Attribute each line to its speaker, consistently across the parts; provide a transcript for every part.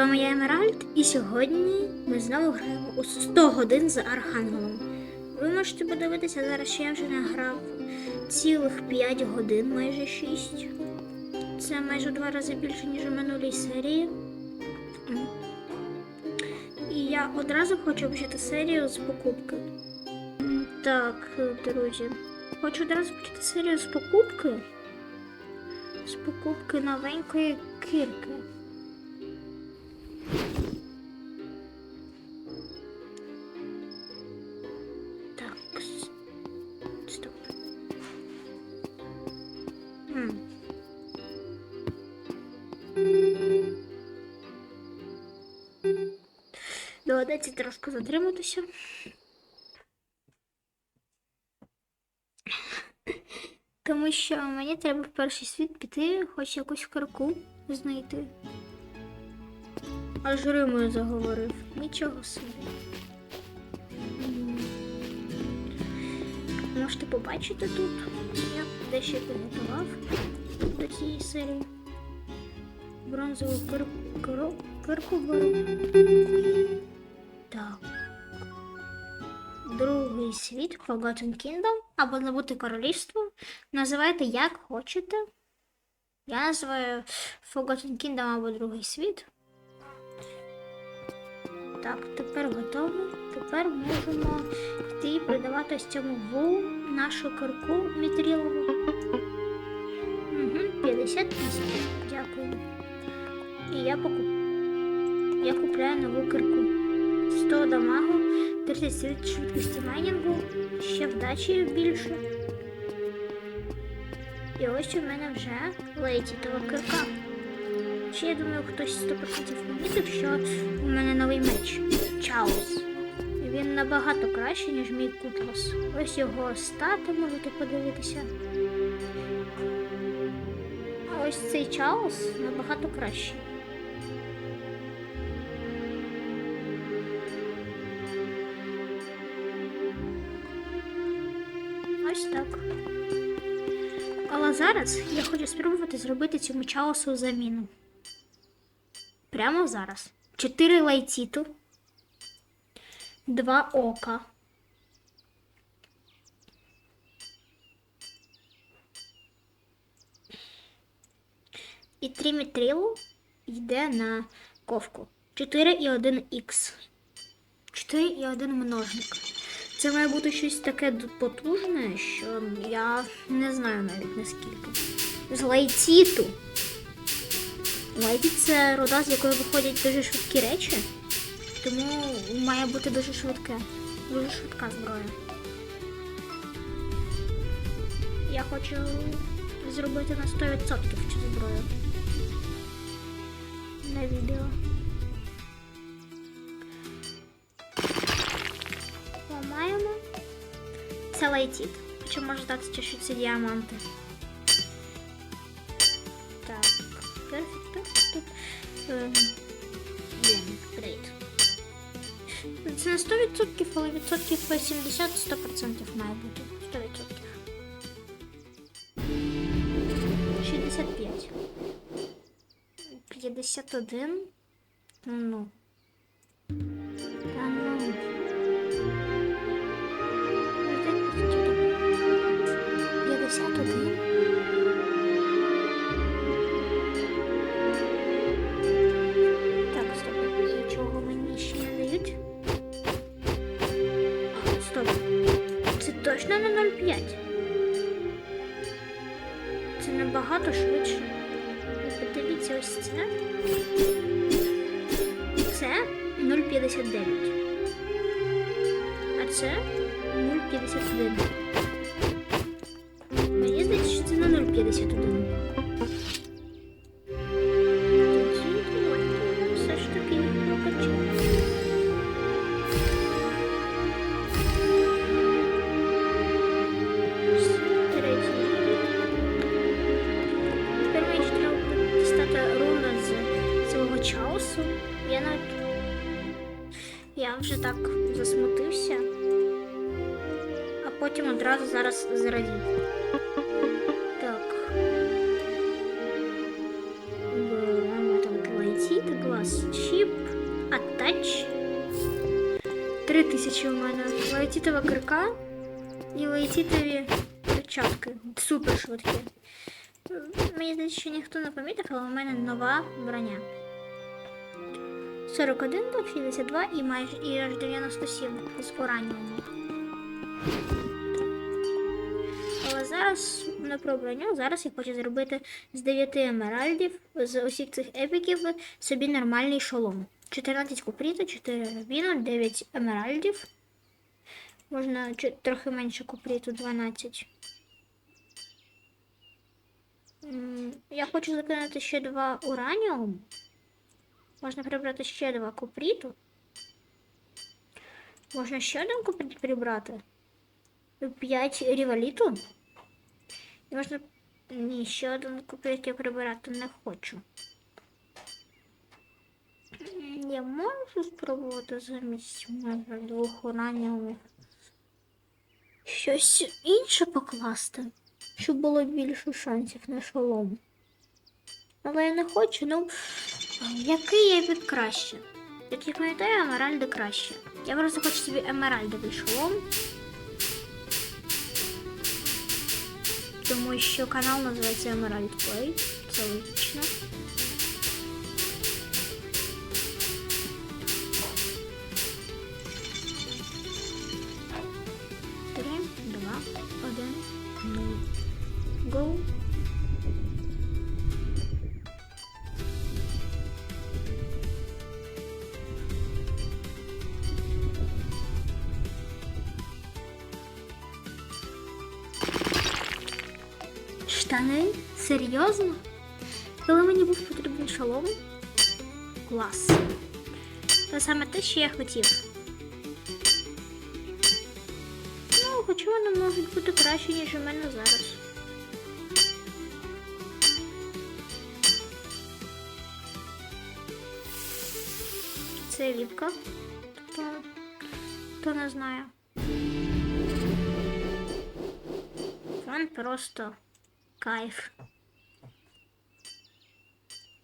Speaker 1: вами я Емеральд, і сьогодні ми знову граємо у 100 годин з Архангелом. Ви можете подивитися зараз, що я вже награв цілих 5 годин, майже 6. Це майже два рази більше, ніж у минулій серії. І я одразу хочу почати серію з покупки. Так, друзі, хочу одразу почати серію з покупки. З покупки новенької кирки. Доведеться трошки затриматися. Тому що мені треба в перший світ піти, хоч якусь кирку знайти. Аж Римою заговорив. Нічого собі. Можете побачити тут. Я дещо підготував до цієї серії. Бронзову кирку, кирку. Так. Другий світ Forgotten Kingdom або Забути королівство. Називайте як хочете. Я називаю Forgotten Kingdom або Другий світ. Так, тепер готово. Тепер можемо йти і продавати ось цьому ву нашу кирку мітрілову. Угу, 58. Дякую. І я покуп... Я купляю нову кирку. 100 дамагу, 30 швидкості майнінгу, ще вдачі більше. І ось у мене вже лейтітова кирка. Ще я думаю, хтось 100% помітив, що у мене новий меч Чаус. Він набагато кращий, ніж мій кутлас. Ось його стати можете подивитися. А ось цей Чаус набагато кращий. Ось так. Але зараз я хочу спробувати зробити цьому чаосу заміну. Прямо зараз. Чотири лайтіту, два ока. І три мітрилу йде на ковку. 4 і 1 х 4 і 1 множник. Це має бути щось таке потужне, що я не знаю навіть наскільки. З лайтіту. Лайтіт це руда, з якої виходять дуже швидкі речі, тому має бути дуже швидке. Дуже швидка зброя. Я хочу зробити на 100% цю зброю. На відео. Ламаємо. Це лайтіт. Хоча може здатися, що це діаманти. Так, перфект, перфект. Ем, Блін, грейт. Це не 100%, але відсотків 80-100% має бути. 100%. 65. 51. Ну, ну. Набагато швидше. Ви Подивіться ось це. Це 0,59. А це 0,51. Мені здається, що це на 0,51. Я навіть. Я вже так засмутився. А потім одразу зараз зрадів. Так. Беремо там клейті, клас. Шіп, атач. Три тисячі у мене. Лейтітова кирка і лейтітові перчатки. Супер швидкі. Мені здається, що ніхто не помітив, але у мене нова броня. 41 до 62 і майже і аж 97 з ораннього. Але зараз не про броню, зараз я хочу зробити з 9 емеральдів з усіх цих епіків собі нормальний шолом. 14 купріту, 4 рубіну, 9 емеральдів. Можна трохи менше купріту, 12. М, Я хочу закинути ще два ураніум. Можна прибрати ще два купріту. Можна ще один купріт прибрати. 5 ріваліту. І можна. Ні, ще один куприт я прибирати не хочу. Я можу спробувати замість може, двох ураніумів щось інше покласти, щоб було більше шансів на шолом. Але я не хочу, ну який я від краще? Як я пам'ятаю, емеральди краще. Я просто хочу собі емеральдовий шолом. Тому що канал називається Emerald Play. Це логічно. Я хотів. Ну, хоча вони можуть бути краще, ніж у мене зараз. Це ліпка. Хто, хто не знає. Він просто кайф.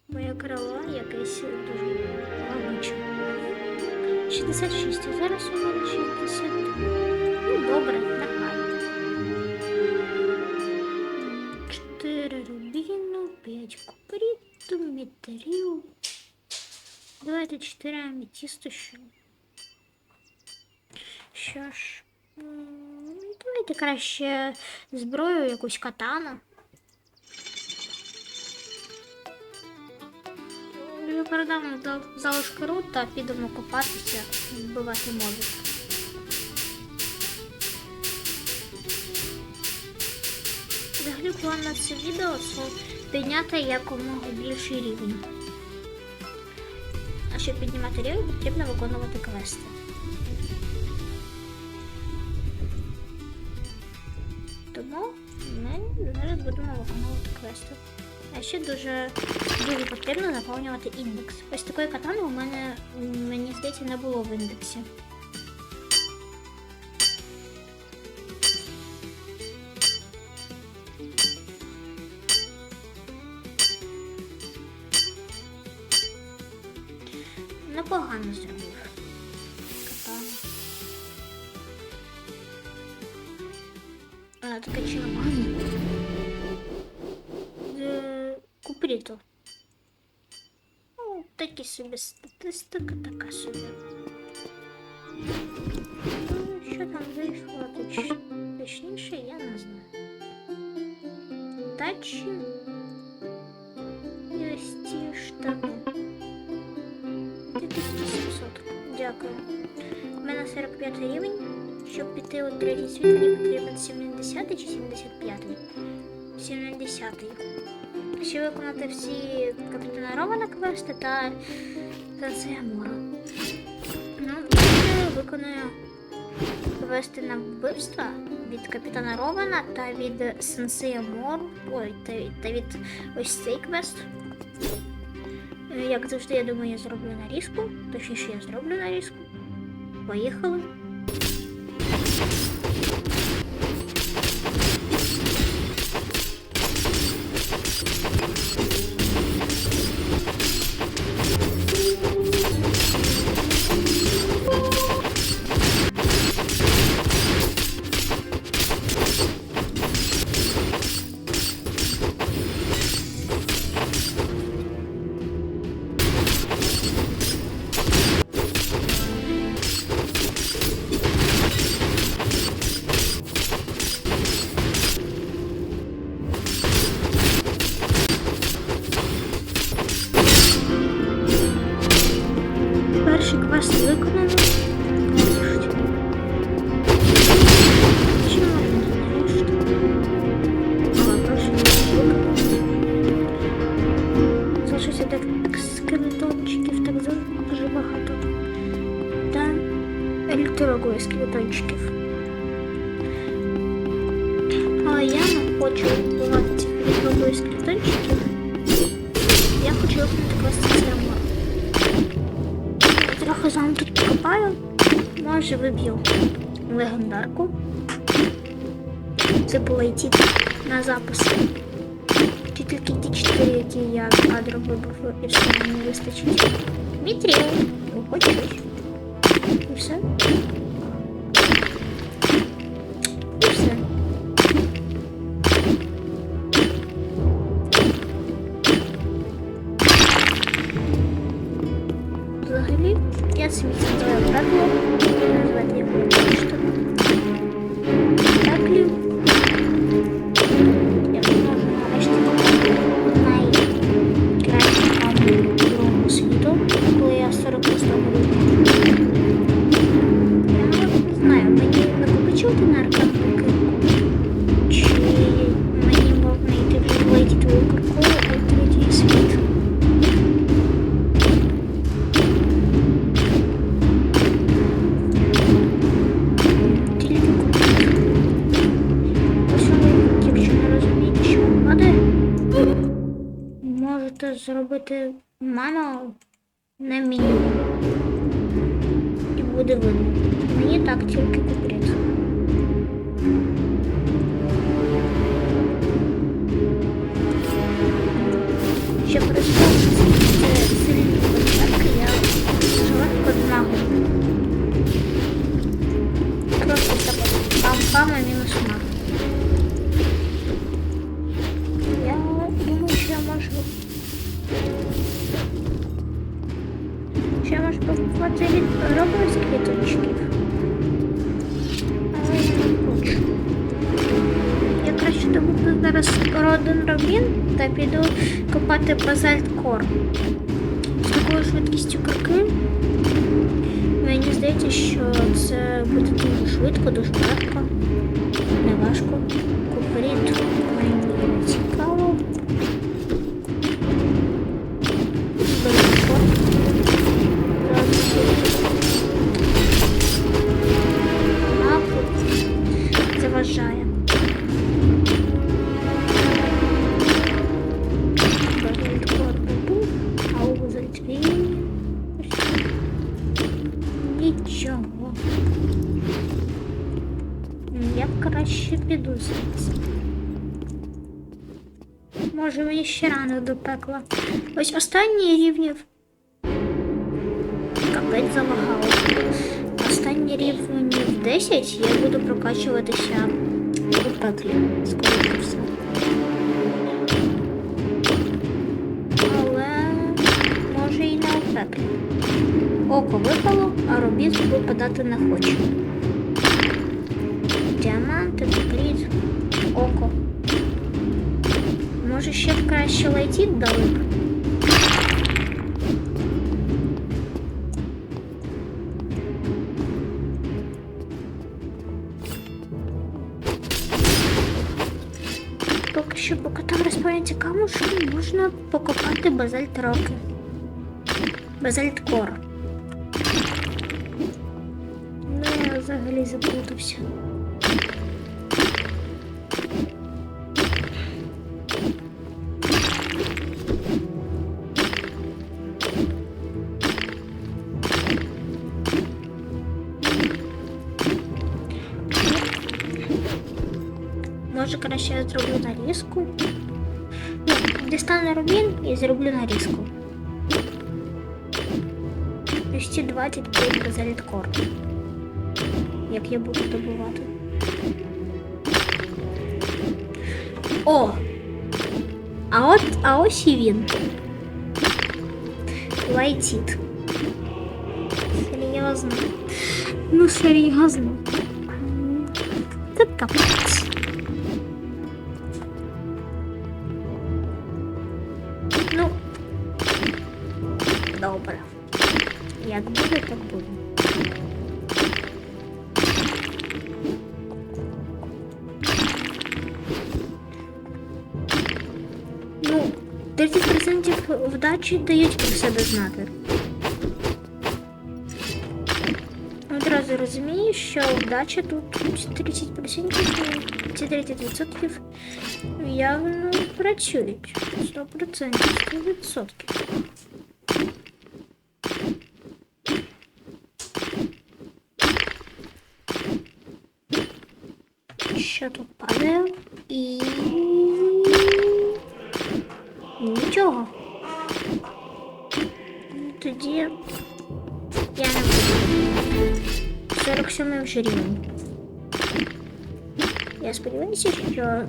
Speaker 1: Моє крило якесь дуже. 66, а зараз у мене 60. Ну, добре, нехай. 4 рубіну, 5 купріту, метрів. Давайте 4 аметісту ще. Що ж, давайте краще зброю, якусь катану. Я передам за- залишки рут та підемо копатися, вбивати мобів. Взагалі план на це відео це підняти якомога більший рівень. А щоб піднімати рівень, потрібно виконувати квести. Тому ми зараз будемо виконувати квести. А ще дуже дуже потрібно заповнювати індекс. Ось такої катани у мене, мені здається, не було в індексі. Непогано зробив. Статистика, така собі. Що там вийшло точ... точніше, я не знаю. Тачі. І ось ті штани. 2700. Дякую. У мене 45 рівень. Щоб піти у третій світ, мені потрібен 70 чи 75? 70. Ще виконати всі капітана Романа квести та Сенсея Мора. Ну, я виконую квести на вбивство від капітана Романа та від Сенсея Мор. Ой, та, та від ось цей квест. Е, Як завжди, я думаю, я зроблю нарізку. Точніше, я зроблю нарізку. Поїхали. Легендарку. Це було йти на запис. Чи тільки ті чотири, які я кадром вибив, і все мені вистачить. Дмитрій, виходь. І все. Робив з квіточків. Але я краще добуду зараз родин робін та піду копати базальт кор. З такою швидкістю кроки. Мені здається, що це буде дуже швидко, дуже легко, не важко. Купріт краще. Може мені ще рано до пекла. Ось останні рівнів. Капець залагало. Останні рівнів 10 я буду прокачуватися у пеклі. Скоріше все. Але може і не у пеклі. Око випало, а рубіз випадати не хоче. Може ще краще лайтіт дали б? Поки що, поки там розпаляться камушки, можна покопати базальт роки. Базальт кор. Ну, я взагалі заплутався. Я зроблю нарізку. Ну, дістану рубін і зроблю нарізку. 225 базаліт кор. Як я буду добувати. О! А от, а ось і він. Лайтіт. Серйозно. Ну, серйозно. Це капець. 30% вдачі дають про себе знати. Одразу розумію, що вдача тут 30%, ці 30% явно працюють. 100%, 100%. Що тут падає? І 47 вже рівень. Я сподіваюся, що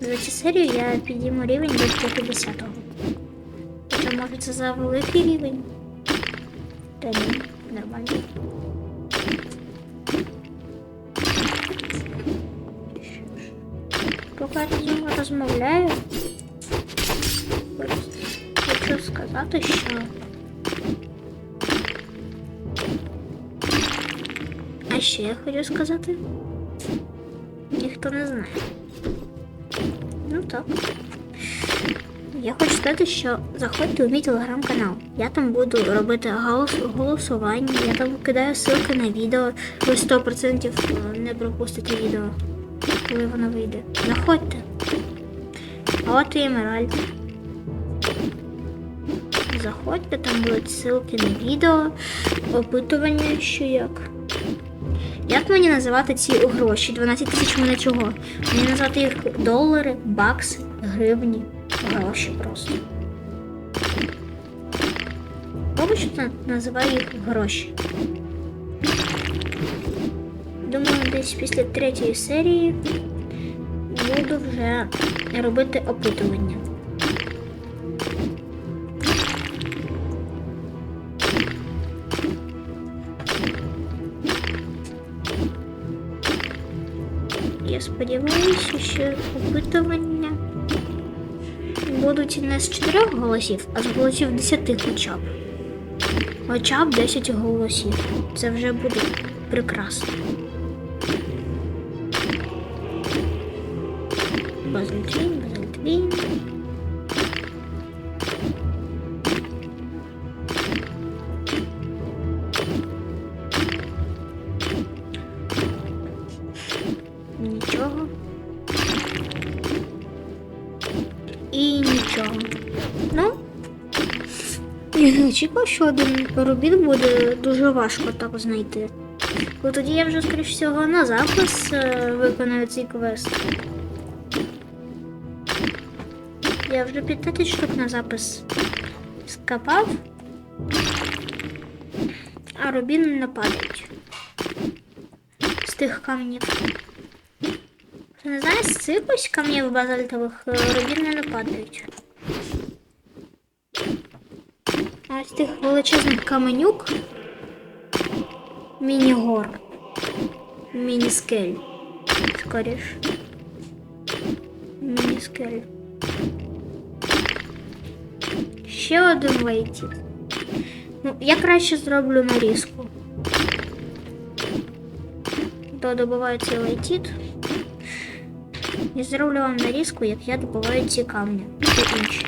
Speaker 1: за цю серію я підійму рівень до 50-го. Хоча може це за великий рівень. Та ні, нормально. Поки я з ним розмовляю, хочу сказати, що ще я хочу сказати. Ніхто не знає. Ну так. Я хочу сказати, що заходьте у мій телеграм-канал. Я там буду робити голос, голосування, я там кидаю ссылки на відео. Ви 100% не пропустите відео, коли воно вийде. Заходьте. А от і Емеральд. Заходьте, там будуть ссылки на відео, опитування, що як. Мені називати ці гроші? 12 тисяч мене чого? Мені назвати їх долари, бакси, гривні, гроші просто. Поки що називаю їх гроші. Думаю, десь після третьої серії буду вже робити опитування. Сподіваюся, що опитування будуть не з 4 голосів, а з голосів 10 хоча б. Хоча б 10 голосів. Це вже буде прекрасно. Базальтвін, очікував, що один робіт буде дуже важко так знайти. Бо тоді я вже, скоріш всього, на запис е, виконую цей квест. Я вже 15 штук на запис скопав, а рубіни не падають з тих камнів. Ти не знаєш, з цих ось камнів базальтових е, рубіни не падають. А з тих величезних каменюк міні-гор. Міні-скель. Скоріш. Міні-скель. Ще один лейтіт. Ну, я краще зроблю нарізку. То добуваю цей лейтіт. Я зроблю вам нарізку, як я добуваю ці камні. Та інші.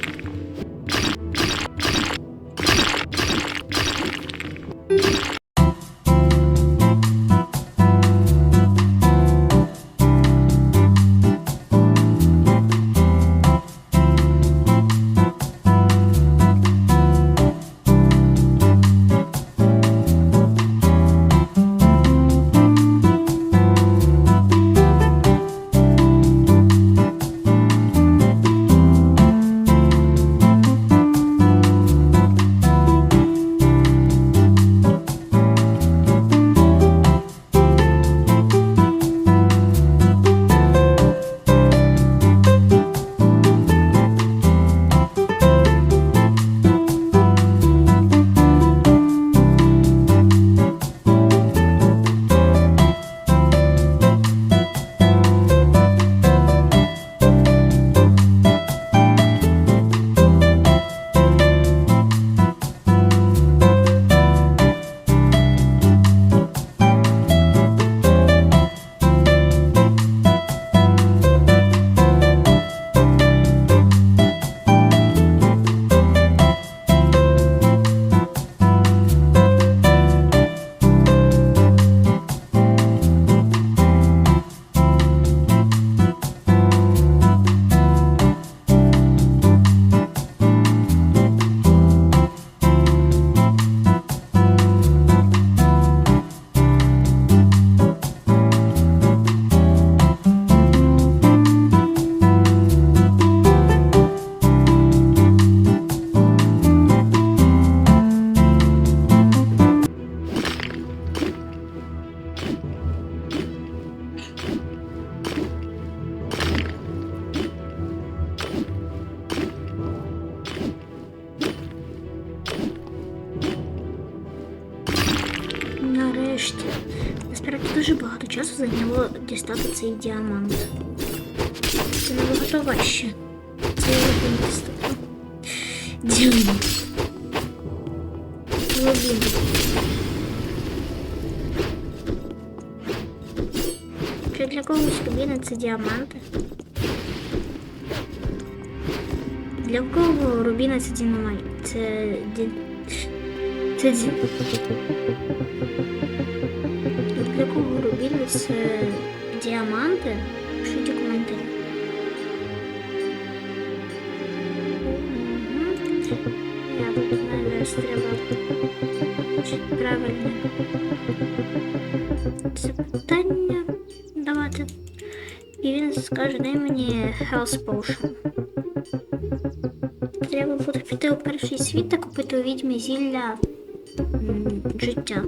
Speaker 1: Дістати цей діамант. Це набагато важче. Це я дістати. Діамант. Глибин. Чи для когось рубіни це діаманти? Для кого рубіна це дінамайт? Це ді... Це ді... Для це діаманти? Пишіть у коментарі. Я зараз треба правильно це питання давати. І він скаже, дай мені Health Potion. Треба буде піти у перший світ та купити у відьмі зілля життя.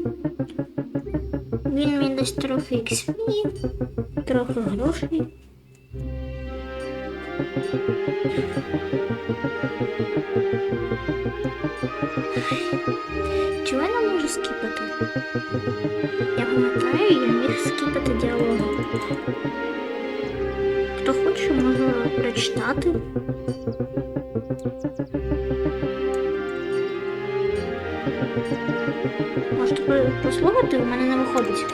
Speaker 1: Він мені дасть трохи XP, трохи грошей. Чого я не можу скіпати? Я пам'ятаю, я міг скіпати діалоги. Хто хоче, може прочитати. Можете по- послухати, у мене не виходить.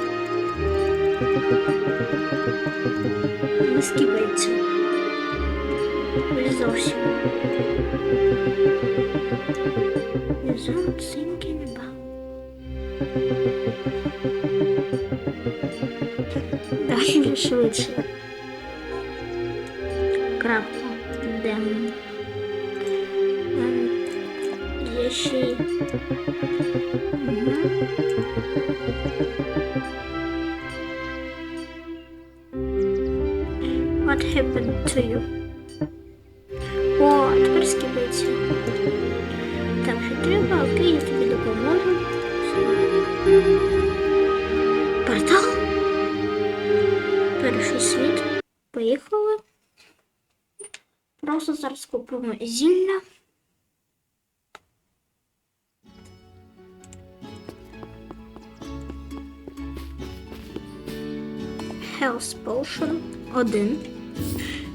Speaker 1: Не скіпається. Зовсім. Thinking about. Далі швидше. Крапка. Демон. Ем, Є ще й зараз купимо зілля. Health Potion 1.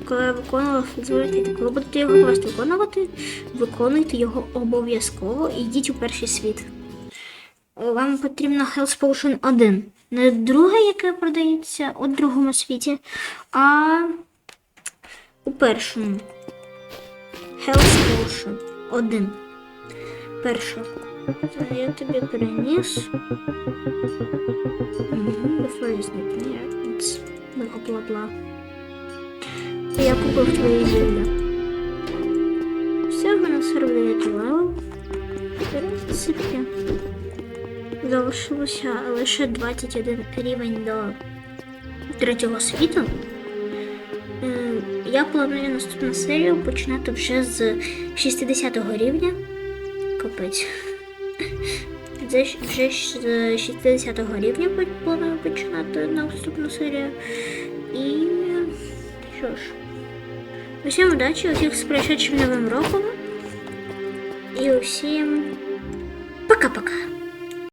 Speaker 1: Коли фізуальний, коли будете його просто виконувати, виконуйте його обов'язково і йдіть у перший світ. Вам потрібно Health Potion 1. Не друге, яке продається у другому світі, а у першому. Health Potion 1. Перше. Це я тобі приніс. Yeah, it's бла-бла-бла. Я купив твої зілля. Все, в мене 49 левел. В принципі, залишилося лише 21 рівень до третього світу. Я планую наступну серію починати вже з 60 рівня. Капець. Вже з 60 рівня планую починати наступну серію. І що ж, усім удачі, усіх з прийшедшим новим роком. І усім.